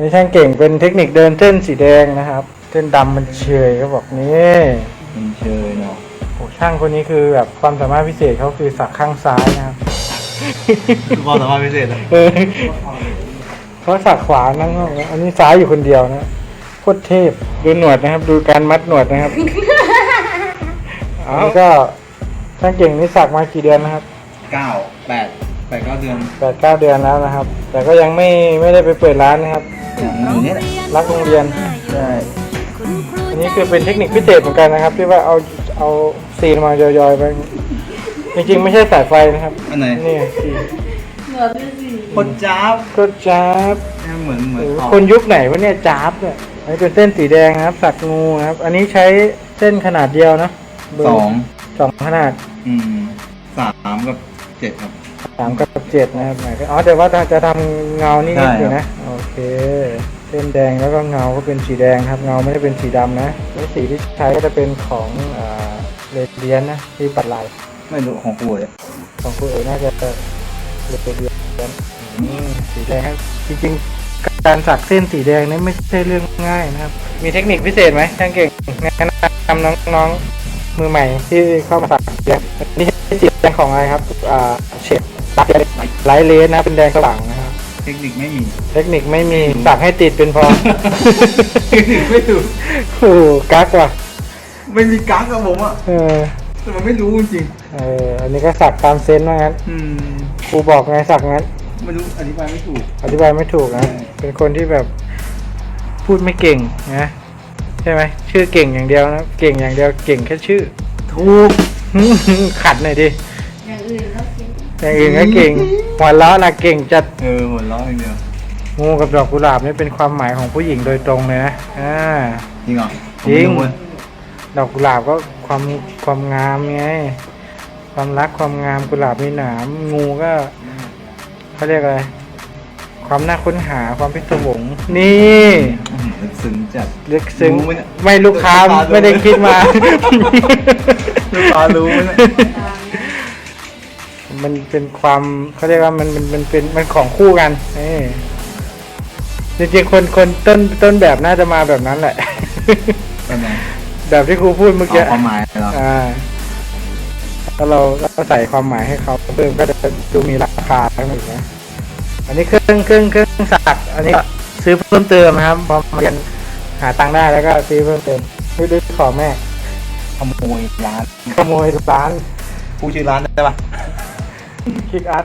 นนี้ช่างเก่งเป็นเทคนิคเดินเส้นสีแดงนะครับ เส้นดำมันเฉยเขาบอกนี่มันเชยเนาะโอ้ช่างคนนี้คือแบบความสามารถพิเศษเขาคือสักข้างซ้ายนะครับ คือความสามารถพิเศษอะเออเขาสักขวานั่งห้องนะอันนี้ซ้ายอยู่คนเดียวนะโคตรเทพดูหนวดนะครับ ดูการมัดหนวดนะครับอันนี้ก็ช่างเก่งนี่สักมากี่เดือนนะครับเก้าแปดแปดเก้าเดือนแปดเก้าเดือนแล้วนะครับ แต่ก็ยังไม่ไม่ได้ไปเปิดร้านนะครับ อย่างนี้แหละรักโรงเรียนใช่อันนี้คือเป็นเทคนิคพิเศษเหมือนกันนะครับ ที่ว่าเอาเอาซีนมายอยๆไปจริงๆไม่ใช่สายไฟนะครับอันไหนนี่ซีนคนจ้าบก็จ้าบเหมือนเหมือนเขาคนยุคไหนวะเนี่ยจ้าบเนี่ยอันนี้เป็นเส้นสีแดงนะครับ สักงูนะครับ อันนี้ใช้เส้นขนาดเดียวนะเบร์สองสองขนาด อืมสามกับ เจ็ดครับ สามกับเจ็ดนะครับไหนก็อ๋อแต่ว่าจะทำเงานี่นิดอยู่ใช่นะโอเค เส้นแดงแล้วก็เงาก็เป็นสีแดงครับ เงาไม่ได้เป็นสีดำนะแล้วสีที่ใช้ก็จะเป็นของอ่าเรเดียนนะที่ปัดลายไม่รู้ของกูเลยของคุณเอ๋น่าจะเรเดียนอืมสีแดงครับจริงๆ การสักเส้นสีแดงนี่ไม่ใช่เรื่องง่ายนะครับ มีเทคนิคพิเศษไหมช่างเก่งแนะนำน้องๆ มือใหม่ที่เข้ามาสักสีแดงอันนี่ใช้สีแดงของอะไรครับอ่าเฉดไลท์เลสนะเป็นแดงสว่างนะครับเทคนิคไม่มี เทคนิคไม่มีสักให้ติดเป็นพอเทคนิคไม่ถูกโอ้โหกักว่ะไม่มีกั๊กกับผมอะเออแต่มันไม่รู้จริงเอออันนี้ก็สักตามเซนส์ว่างั้นๆอืมครูบอกไงสักงั้นไม่รู้อธิบายไม่ถูก อธิบายไม่ถูกนะใช่เป็นคนที่แบบพูดไม่เก่งนะ ใช่ไหมชื่อเก่งอย่างเดียวนะเก่งอย่างเดียวเก่งแค่ชื่อ ถูก ขัดหน่อยดิอย่างอื่นก็คิดอย่างอื่นก็เก่งหัวเราะนะเก่งจัดเออหมดล้ออย่างเดียวงูกับดอกกุหลาบนี่เป็นความหมายของผู้หญิงโดยตรงเลยนะอ่าจริงเหรอจริงผมไม่เว้ยดอกกุหลาบก็ความความงามไงความรักความงามกุหลาบมีหนามงูก็เขาเรียกอะไรความน่าค้นหาความพิศวงนี่อื้อหือ ลึกซึ้งจัด ลึกซึ้งรู้ไหมเนี่ยไม่ลูกค้าลูกค้ารู้ ไม่ได้คิดมา ลูกค้ารู้ไหมเนี่ยมันเป็นความเขาเรียกว่ามันมันมันเป็นมันของคู่กันนี่จริงๆคนคนต้นต้นแบบน่าจะมาแบบนั้นแหละเป็นไงแบบที่ครูพูดเมื่อกี้เอาความหมายเหรออ่าถ้าเราก็ใส่ความหมายให้เขาเพิ่มก็จะดูมีราคาทั้งหมดนะอันนี้เครื่องเครื่องเครื่องสัก อันนี้ก็ ซื้อเพิ่มเติมนะครับพอมาเรียนหาตังค์ได้แล้วก็ซื้อเพิ่มเติมด้วยด้วยขอแม่ขโมยร้านขโมยร้าน ผู้ชื่อร้านได้ปะคิกอาร์ต